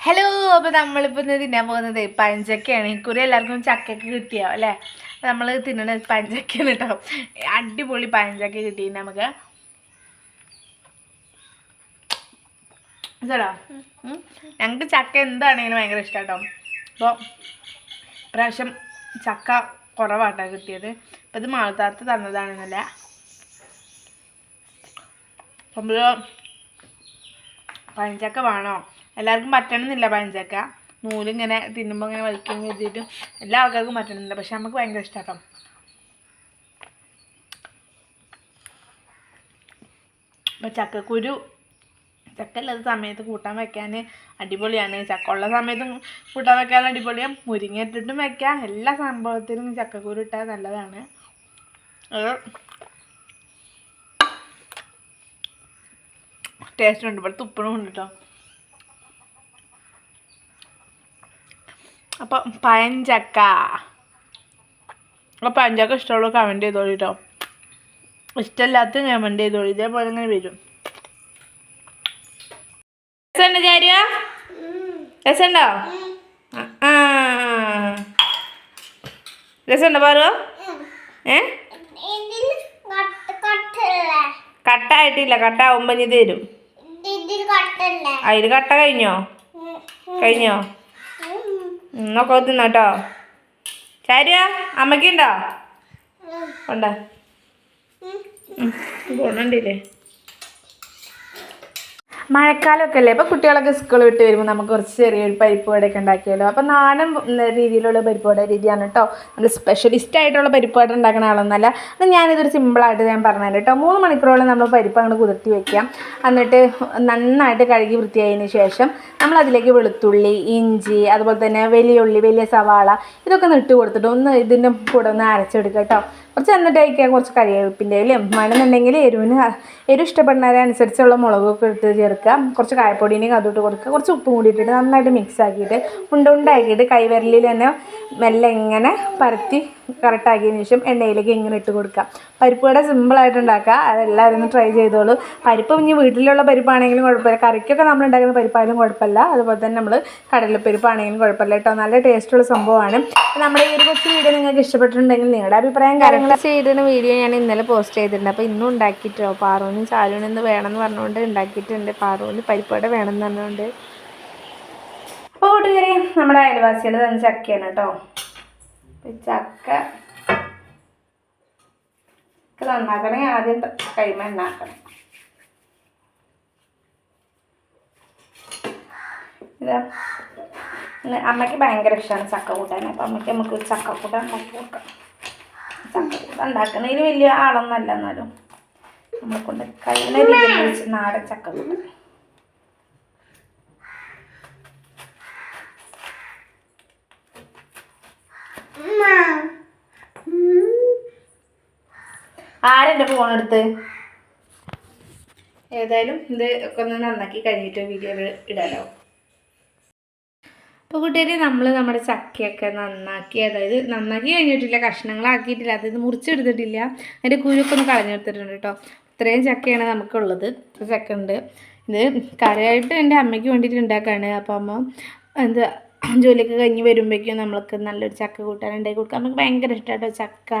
Hello അപ്പോൾ നമ്മളിപ്പോൾ ഇന്ന് തിന്നാൻ പോകുന്നത് പഞ്ചക്കയാണ് ഇക്കുറി എല്ലാവർക്കും ചക്കയൊക്കെ കിട്ടിയോ അല്ലേ? നമ്മൾ തിന്നണത് പഞ്ചക്കയാണ് കേട്ടോ അടിപൊളി പഞ്ചക്ക കിട്ടി നമുക്ക്. ചേട്ടാ ഞങ്ങൾക്ക് ചക്ക എന്താണെങ്കിലും ഭയങ്കര ഇഷ്ടം കേട്ടോ അപ്പോൾ ഇപ്രാവശ്യം ചക്ക കുറവാട്ടോ കിട്ടിയത്. അപ്പം ഇത് മാളത്താത്ത തന്നതാണെന്നല്ല? നമ്മൾ പഞ്ചക്ക വേണോ? എല്ലാവർക്കും പറ്റണമെന്നില്ല പഴഞ്ചക്ക. നൂലിങ്ങനെ തിന്നുമ്പോൾ ഇങ്ങനെ വലിക്കാൻ കരുതിയിട്ട് എല്ലാ ആൾക്കാർക്കും പറ്റണമെന്നില്ല പക്ഷെ നമുക്ക് ഭയങ്കര ഇഷ്ടമാട്ടോ അപ്പം ചക്കക്കുരു ചക്ക ഇല്ലാത്ത സമയത്ത് കൂട്ടാൻ വെക്കാൻ അടിപൊളിയാണ്. ചക്ക ഉള്ള സമയത്തും കൂട്ടാൻ വെക്കാൻ അടിപൊളിയാണ് മുരിങ്ങ ഇട്ടിട്ടും വെക്കാം. എല്ലാ സംഭവത്തിലും ചക്കക്കുരു ഇട്ടാൽ നല്ലതാണ്. ടേസ്റ്റ് ഉണ്ട്. ഇവിടെ തുപ്പണും ഉണ്ട് കേട്ടോ അപ്പം പഴഞ്ചക്ക. അപ്പോൾ പഴഞ്ചക്ക ഇഷ്ടമുള്ള കമന്റ് ചെയ്തോളൂ കേട്ടോ ഇഷ്ടമില്ലാത്ത കമന്റ് ചെയ്തോളൂ. ഇതേപോലെ ഇങ്ങനെ വരും. രസമുണ്ട് ചാരുക രസമുണ്ടോ? ആ രസമുണ്ടോ പാറു? ഏ? കട്ടായിട്ടില്ല. കട്ടാവുമ്പോൾ ഇത് തരും അതിൽ കട്ട കഴിഞ്ഞോ? കഴിഞ്ഞോ? നോക്കോ തിന്നോട്ടോ ചാരുക അമ്മയ്ക്കുണ്ടോ ഉണ്ടോ? ഗുണമുണ്ടില്ലേ മഴക്കാലമൊക്കെ അല്ലേ അപ്പോൾ കുട്ടികളൊക്കെ സ്കൂൾ വിട്ട് വരുമ്പോൾ നമുക്ക് കുറച്ച് ചെറിയൊരു പരിപ്പ് വടയൊക്കെ ഉണ്ടാക്കിയല്ലോ അപ്പോൾ നാടൻ രീതിയിലുള്ള പരിപ്പ് വട രീതിയാണ് കേട്ടോ നമ്മൾ സ്പെഷ്യലിസ്റ്റ് ആയിട്ടുള്ള പരിപ്പ് വട ഉണ്ടാക്കുന്ന ആളൊന്നല്ല. അത് ഞാനിതൊരു സിമ്പിളായിട്ട് ഞാൻ പറഞ്ഞുതരാം കേട്ടോ മൂന്ന് മണിക്കൂറോളം നമ്മൾ പരിപ്പ് അങ്ങോട്ട് കുതിർത്തി വെക്കാം. എന്നിട്ട് നന്നായിട്ട് കഴുകി വൃത്തിയായതിന് ശേഷം നമ്മൾ അതിലേക്ക് വെളുത്തുള്ളി ഇഞ്ചി അതുപോലെ തന്നെ വലിയ ഉള്ളി വലിയ സവാള ഇതൊക്കെ ഒന്ന് ഇട്ട് കൊടുത്തിട്ട് ഒന്ന് ഇതിന്റെ കൂടെ ഒന്ന് അരച്ചെടുക്കുക കേട്ടോ കുറച്ച് എന്നിട്ട് കഴിക്കാൻ കുറച്ച് കറിവേപ്പിന്റെ ഇലയും വേണമെന്നുണ്ടെങ്കിൽ എരിവിന് എരിവ് ഇഷ്ടപ്പെടുന്നതിനനുസരിച്ചുള്ള മുളകൊക്കെ ഇട്ട് ചേർക്കുക. കുറച്ച് കായപ്പൊടിയും അതോട്ട് കൊടുക്കുക. കുറച്ച് ഉപ്പും കൂടിയിട്ട് നന്നായിട്ട് മിക്സ് ആക്കിയിട്ട് ഉണ്ട ഉണ്ടാക്കിയിട്ട് കൈവിരലിൽ തന്നെ മെല്ലെ ഇങ്ങനെ പരത്തി കറക്റ്റാക്കിയതിന് ശേഷം എണ്ണയിലേക്ക് ഇങ്ങനെ ഇട്ട് കൊടുക്കുക. പരിപ്പ് വട സിമ്പിളായിട്ട് ഉണ്ടാക്കുക. അതെല്ലാവരും ഒന്ന് ട്രൈ ചെയ്തോളൂ. പരിപ്പ് ഇനി വീട്ടിലുള്ള പരിപ്പാണെങ്കിലും കുഴപ്പമില്ല. കറിക്കൊക്കെ നമ്മൾ ഉണ്ടാക്കുന്ന പരിപ്പായാലും കുഴപ്പമില്ല. അതുപോലെ തന്നെ നമ്മൾ കടലപ്പരിപ്പാണെങ്കിലും കുഴപ്പമില്ല കേട്ടോ. നല്ല ടേസ്റ്റുള്ള സംഭവമാണ്. നമ്മുടെ ഈ ഒരു കൊച്ചു വീഡിയോ നിങ്ങൾക്ക് ഇഷ്ടപ്പെട്ടിട്ടുണ്ടെങ്കിൽ നിങ്ങളുടെ അഭിപ്രായം കാര്യങ്ങൾ ചെയ്തിരുന്ന വീഡിയോ ഞാൻ ഇന്നലെ പോസ്റ്റ് ചെയ്തിട്ടുണ്ട്. അപ്പോൾ ഇന്നും ഉണ്ടാക്കിയിട്ടോ പാറൂനും ചാലൂനും ഇന്ന് വേണമെന്ന് പറഞ്ഞുകൊണ്ട് ഉണ്ടാക്കിയിട്ടുണ്ട്. പാറൂന് പരിപ്പട വേണമെന്ന് പറഞ്ഞുകൊണ്ട്. അപ്പോൾ കൂട്ടുകാരെ നമ്മുടെ അയൽവാസികൾ തന്നെ ചക്കയാണ് കേട്ടോ. ചക്ക നന്നാക്കണേ. ആദ്യം കൈമ ഉണ്ടാക്കണം ഇതാ അമ്മയ്ക്ക് ഭയങ്കര ഇഷ്ടമാണ് ചക്ക കൂട്ടാൻ. അപ്പം അമ്മയ്ക്ക് നമുക്ക് ചക്ക കൂട്ടാൻ നോക്കി. കൊടുക്കാം ഉണ്ടാക്കുന്നതിന് വലിയ ആളൊന്നല്ല എന്നാലും. നമ്മളെ കൊണ്ട് കഴിയുന്ന രീതിയിൽ വെച്ച് നാടൻ ചക്ക കൂട്ടാൻ ആരെന്റെ ഫോൺ എടുത്ത്? ഏതായാലും ഇത് ഒക്കെ ഒന്ന് നന്നാക്കി കഴിഞ്ഞിട്ട് വീഡിയോ ഇടാലോ. അപ്പോൾ കൂട്ടുകാരി നമ്മൾ നമ്മുടെ ചക്കയൊക്കെ നന്നാക്കി അതായത് നന്നാക്കി കഴിഞ്ഞിട്ടില്ല കഷ്ണങ്ങളാക്കിയിട്ടില്ല അതായത് മുറിച്ചെടുത്തിട്ടില്ല അതിന്റെ കുരുക്കൊക്കെ ഒന്ന് കളഞ്ഞെടുത്തിട്ടുണ്ട് കേട്ടോ. ഇത്രയും ചക്കയാണ് നമുക്കുള്ളത്. ചക്ക ഉണ്ട് ഇത് കറിയായിട്ട് എന്റെ അമ്മയ്ക്ക് വേണ്ടിയിട്ട് ഉണ്ടാക്കുകയാണ് അപ്പോൾ അമ്മ എന്താ ജോലിയൊക്കെ കഴിഞ്ഞ് വരുമ്പോഴേക്കും നമ്മൾക്ക് നല്ലൊരു ചക്ക കൂട്ടാൻ ഉണ്ടാക്കി കൊടുക്കാം. നമുക്ക് ഭയങ്കര ഇഷ്ടമായിട്ടോ ചക്ക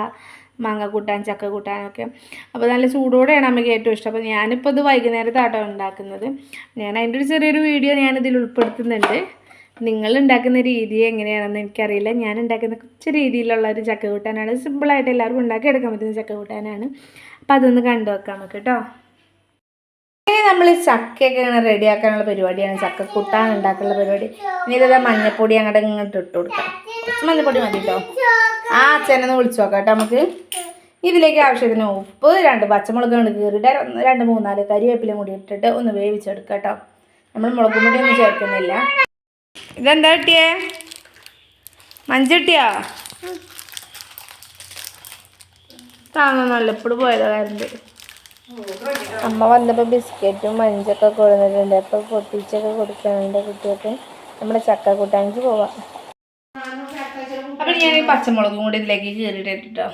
മാങ്ങ കൂട്ടാൻ ചക്ക കൂട്ടാനൊക്കെ. അപ്പോൾ നല്ല ചൂടോടെയാണ് അമ്മയ്ക്ക് ഏറ്റവും ഇഷ്ടം. അപ്പോൾ ഞാനിപ്പോൾ ഇത് വൈകുന്നേരത്താട്ടോ ഉണ്ടാക്കുന്നത്. ഞാൻ അതിന്റെ ഒരു ചെറിയൊരു വീഡിയോ ഞാനിതിൽ ഉൾപ്പെടുത്തുന്നുണ്ട്. നിങ്ങൾ ഉണ്ടാക്കുന്ന രീതി എങ്ങനെയാണെന്ന് എനിക്കറിയില്ല. ഞാൻ ഉണ്ടാക്കുന്ന കുറച്ച് രീതിയിലുള്ള ഒരു ചക്ക കൂട്ടാനാണ് സിമ്പിളായിട്ട് എല്ലാവർക്കും ഉണ്ടാക്കി എടുക്കാൻ പറ്റുന്ന ചക്ക കൂട്ടാനാണ് അപ്പം അതൊന്ന് കണ്ടു വെക്കാം നമുക്ക് കേട്ടോ. ഇനി നമ്മൾ ചക്കയൊക്കെ ഇങ്ങനെ റെഡിയാക്കാനുള്ള പരിപാടിയാണ്. ചക്ക കൂട്ടാൻ ഉണ്ടാക്കാനുള്ള പരിപാടി. ഇനി ഇതാ മഞ്ഞപ്പൊടി അങ്ങോട്ട് ഇങ്ങോട്ട് ഇട്ട് കൊടുക്കാം. കുറച്ച് മഞ്ഞപ്പൊടി മതി കേട്ടോ. ആ അച്ഛനൊന്ന് വിളിച്ചു നോക്കാം കേട്ടോ നമുക്ക്. ഇതിലേക്ക് ആവശ്യത്തിന് ഉപ്പ് രണ്ട് പച്ചമുളക് കൊണ്ട് കീറിയിട്ട് രണ്ട് മൂന്നാൽ കരിവേപ്പിലയും കൂടി ഇട്ടിട്ട് ഒന്ന് വേവിച്ചെടുക്കാം കേട്ടോ. നമ്മൾ മുളകും പൊടി ഒന്നും ചേർക്കുന്നില്ല. ഇതെന്താ കിട്ടിയേ? മഞ്ച കിട്ടിയോ? താങ്ങ നല്ലപ്പോട് പോയതാ കരണ്ട്. അമ്മ വന്നപ്പോൾ ബിസ്ക്കറ്റും മഞ്ചൊക്കെ കൊടുത്തിട്ടുണ്ട്. അപ്പോൾ പൊട്ടിച്ചൊക്കെ കൊടുക്കുന്നുണ്ട് കുട്ടികൾക്ക്. നമ്മുടെ ചക്ക കൂട്ടാനിക്ക് പോവാം. അപ്പൊ ഞാൻ ഈ പച്ചമുളകും കൂടി ഇതിലേക്ക് കീറിയിട്ട് ഇട്ടോ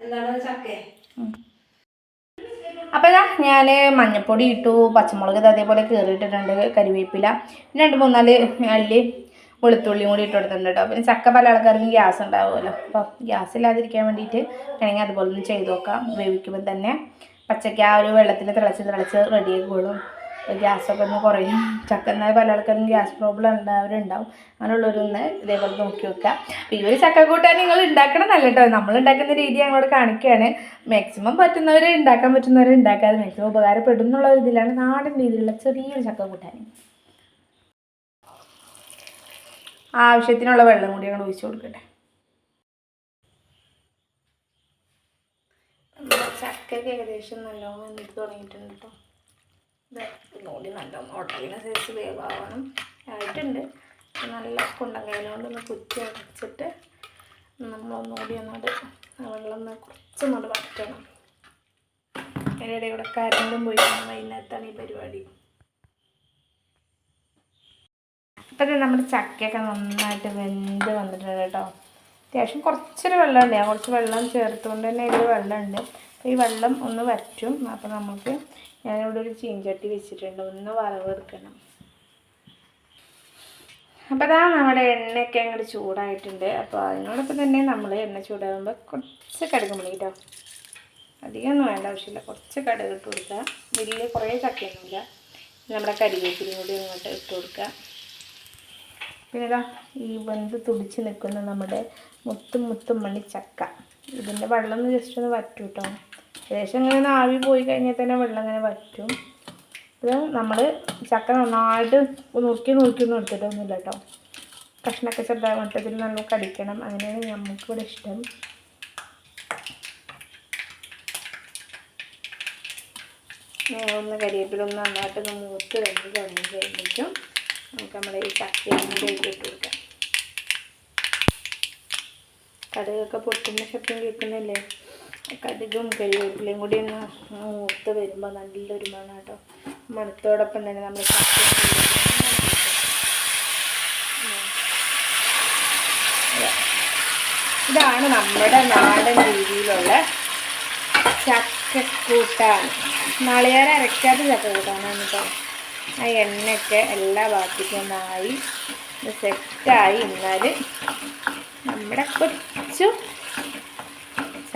എന്താണ് ചക്ക? അപ്പോൾ ഇതാ ഞാൻ മഞ്ഞപ്പൊടി ഇട്ടു പച്ചമുളക് ഇത് അതേപോലെ കീറിയിട്ടിട്ടുണ്ട് കരിവേപ്പില രണ്ട് മൂന്നാൽ അല്ലി വെളുത്തുള്ളിയും കൂടി ഇട്ട് കൊടുത്തിട്ടുണ്ട് കേട്ടോ പിന്നെ ചക്ക പല ആൾക്കാർക്കും ഗ്യാസ് ഉണ്ടാവുമല്ലോ. അപ്പോൾ ഗ്യാസ് ഇല്ലാതിരിക്കാൻ വേണ്ടിയിട്ട് വേണമെങ്കിൽ അതുപോലെ ഒന്ന് ചെയ്ത് നോക്കാം. വേവിക്കുമ്പോൾ തന്നെ പച്ചയ്ക്ക് ആ ഒരു വെള്ളത്തിൽ തിളച്ച് തിളച്ച് റെഡിയായിക്കോളും ഗ്യാസൊക്കെ ഒന്ന് കുറയും. ചക്ക എന്നാൽ പല ആൾക്കാരും ഗ്യാസ് പ്രോബ്ലം ഉണ്ടാവരുണ്ടാവും അങ്ങനെയുള്ളവരൊന്ന് ഇതേപോലെ നോക്കി വെക്കുക. അപ്പോൾ ഈ ഒരു ചക്ക കൂട്ടാൻ നിങ്ങൾ ഉണ്ടാക്കണം നല്ല കേട്ടോ നമ്മൾ ഉണ്ടാക്കുന്ന രീതി ഞങ്ങളോട് കാണിക്കുകയാണ്. മാക്സിമം പറ്റുന്നവർ ഉണ്ടാക്കാൻ പറ്റുന്നവർ ഉണ്ടാക്കാതെ മാക്സിമം ഉപകാരപ്പെടും എന്നുള്ള ഇതിലാണ് നാടൻ രീതിയിലുള്ള ചെറിയൊരു ചക്ക കൂട്ടാൻ. ആവശ്യത്തിനുള്ള വെള്ളം കൂടി ഞങ്ങൾ ഒഴിച്ചു കൊടുക്കട്ടെ. ചക്ക ചക്കയ്ക്ക് ഏകദേശം നല്ലോണം വെന്തിട്ട് തുടങ്ങിയിട്ടുണ്ട് കേട്ടോ ഇത് നല്ല ഉടലിന സൈസ് വേവാവണം. ആയിട്ടുണ്ട് നല്ല കുണ്ടങ്കയില ഒന്ന് കുറ്റി അടച്ചിട്ട് നമ്മളൊന്നുകൂടി ഒന്നത് വെള്ളം ഒന്ന് കുറച്ചൊന്നോട് വറ്റണം. അതിനിടെ ഇവിടെ കരണ്ടും പോയി വൈകുന്നേരത്താണ് ഈ പരിപാടി. ഇത് നമ്മുടെ ചക്കയൊക്കെ നന്നായിട്ട് വെന്ത് വന്നിട്ടുണ്ട് കേട്ടോ. അത്യാവശ്യം കുറച്ചൊരു വെള്ളമുണ്ട്. ഞാൻ കുറച്ച് വെള്ളം ചേർത്തുകൊണ്ട് തന്നെ ഇതിൽ വെള്ളമുണ്ട്. ഈ വെള്ളം ഒന്ന് വറ്റും. അപ്പോൾ നമുക്ക് ഞാനിവിടെ ഒരു ചീഞ്ചട്ടി വെച്ചിട്ടുണ്ട്. ഒന്ന് വറവെടുക്കണം. അപ്പോൾ അതാ നമ്മുടെ എണ്ണയൊക്കെ അങ്ങോട്ട് ചൂടായിട്ടുണ്ട്. അപ്പോൾ അതിനോടൊപ്പം തന്നെ നമ്മൾ എണ്ണ ചൂടാകുമ്പോൾ കുറച്ച് കടുക് മണി കേട്ടോ. അധികമൊന്നും വേണ്ട ആവശ്യമില്ല. കുറച്ച് കടുക് ഇട്ട് കൊടുക്കുക. വലിയ കുറേ ചക്കയൊന്നുമില്ല നമ്മുടെ കരിവേപ്പിലും കൂടി അങ്ങോട്ട് ഇട്ട് കൊടുക്കുക. പിന്നെ ഇതാ ഈ വെന്ത് തുടിച്ച് നിൽക്കുന്ന നമ്മുടെ മുത്തും മുത്തും മണി ചക്ക. ഇതിന്റെ വെള്ളം ഒന്ന് ജസ്റ്റ് ഒന്ന് വറ്റും കേട്ടോ. ഏകദേശം ഇങ്ങനെ ഒന്ന് ആവി പോയി കഴിഞ്ഞാൽ തന്നെ വെള്ളം ഇങ്ങനെ വറ്റും. ഇത് നമ്മൾ ചക്ക നന്നായിട്ട് നുറുക്കി നുറുക്കിയൊന്നും എടുത്തിട്ടൊന്നുമില്ല കേട്ടോ. കഷ്ണൊക്കെ ചെറുതായ മട്ടത്തിൽ നല്ല കടിക്കണം. അങ്ങനെയാണ് നമുക്കിവിടെ ഇഷ്ടം. ഒന്ന് കരിയേപ്പിലൊന്ന് നന്നായിട്ട് ഒന്ന് മൂത്ത് വെന്ത് തുടങ്ങി കഴിഞ്ഞിട്ടും നമുക്ക് നമ്മുടെ ഈ ചക്കയും കൂടി ഇട്ട് കൊടുക്കാം. കടുകൊക്കെ പൊട്ടുന്ന ശബ്ദം കേൾക്കുന്നില്ലേ? കടുകും കരിവേപ്പിലയും കൂടി ഒന്ന് മൂത്ത് വരുമ്പോൾ നല്ലൊരു മണം കേട്ടോ മണത്തോടൊപ്പം തന്നെ നമ്മൾ ഇതാണ് നമ്മുടെ നാടൻ രീതിയിലുള്ള ചക്കക്കൂട്ടാൻ നാളികേരം അരക്കാത്ത ചക്കക്കൂട്ടാനാണ് കേട്ടോ. ആ എണ്ണയൊക്കെ എല്ലാ ഭാഗത്തേക്കും സെറ്റായി എന്നാൽ നമ്മുടെ കൊച്ചു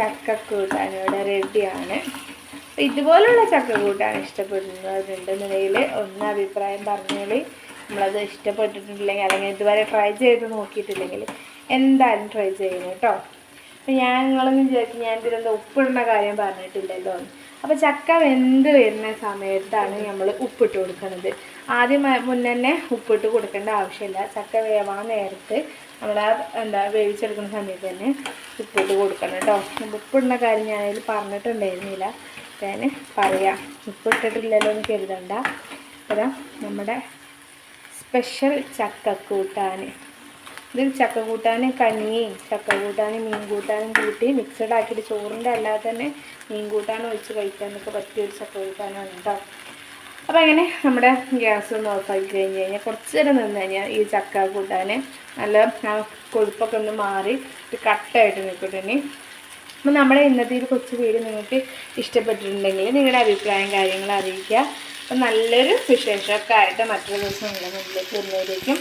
ചക്കക്കൂട്ടാൻ ഇവിടെ റെഡിയാണ്. ഇതുപോലുള്ള ചക്കക്കൂട്ടാൻ ഇഷ്ടപ്പെടുന്നവരുണ്ടെന്നുണ്ടെങ്കിൽ ഒന്ന് അഭിപ്രായം പറഞ്ഞാൽ നമ്മളത് ഇഷ്ടപ്പെട്ടിട്ടില്ലെങ്കിൽ അല്ലെങ്കിൽ ഇതുവരെ ട്രൈ ചെയ്ത് നോക്കിയിട്ടില്ലെങ്കിൽ എന്തായാലും ട്രൈ ചെയ്യണം കേട്ടോ. അപ്പം ഞാൻ നിങ്ങളൊന്നും വിചാരിക്കും ഞാൻ ഇതിലെന്താ ഉപ്പിടുന്ന കാര്യം പറഞ്ഞിട്ടില്ലല്ലോ. അപ്പോൾ ചക്ക വെന്ത് വരുന്ന സമയത്താണ് നമ്മൾ ഉപ്പിട്ട് കൊടുക്കുന്നത്. ആദ്യം മുന്നേ തന്നെ ഉപ്പിട്ട് കൊടുക്കേണ്ട ആവശ്യമില്ല. ചക്ക വേവാൻ നേരത്ത് നമ്മൾ ആ എന്താ വേവിച്ചെടുക്കുന്ന സമയത്ത് തന്നെ ഉപ്പിട്ട് കൊടുക്കണം കേട്ടോ. ഉപ്പിടുന്ന കാര്യം ഞാനതിൽ പറഞ്ഞിട്ടുണ്ടായിരുന്നില്ല. ഞാൻ പറയാം. ഉപ്പിട്ടിട്ടില്ലല്ലോ എന്ന് കരുതണ്ട. അതാ നമ്മുടെ സ്പെഷ്യൽ ചക്കക്കൂട്ടാൻ. ഇതിൽ ചക്ക കൂട്ടാൻ കഞ്ഞിയും കൂട്ടാൻ മീൻ കൂട്ടാനും കൂട്ടി മിക്സഡ് ആക്കിയിട്ട് ചോറിന്റെ അല്ലാതെ തന്നെ മീൻ കൂട്ടാൻ ഒഴിച്ച് കഴിക്കാനൊക്കെ പറ്റിയൊരു ചക്ക കൂട്ടാനാണ് കേട്ടോ. അപ്പോൾ അങ്ങനെ നമ്മുടെ ഗ്യാസ് ഒന്ന് ഓഫാക്കി കഴിഞ്ഞ് കഴിഞ്ഞാൽ കുറച്ച് നേരം നിന്ന് കഴിഞ്ഞാൽ ഈ ചക്ക കൂട്ടാൻ നല്ല കൊഴുപ്പൊക്കെ ഒന്ന് മാറി ഒരു കട്ടായിട്ട് നിൽക്കട്ടെ ഇനി. അപ്പോൾ നമ്മുടെ ഇന്നത്തെ ഒരു കൊച്ചു വീഡിയോ നിങ്ങൾക്ക് ഇഷ്ടപ്പെട്ടിട്ടുണ്ടെങ്കിൽ നിങ്ങളുടെ അഭിപ്രായം കാര്യങ്ങൾ അറിയിക്കുക. അപ്പം നല്ലൊരു വിശേഷമൊക്കെ ആയിട്ട് മറ്റൊരു ദിവസം നിങ്ങളുടെ മുന്നിലേക്ക് വരുന്നതിലേക്കും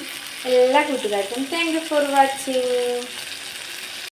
എല്ലാ കൂട്ടുകാർക്കും താങ്ക് ഫോർ വാച്ചിങ്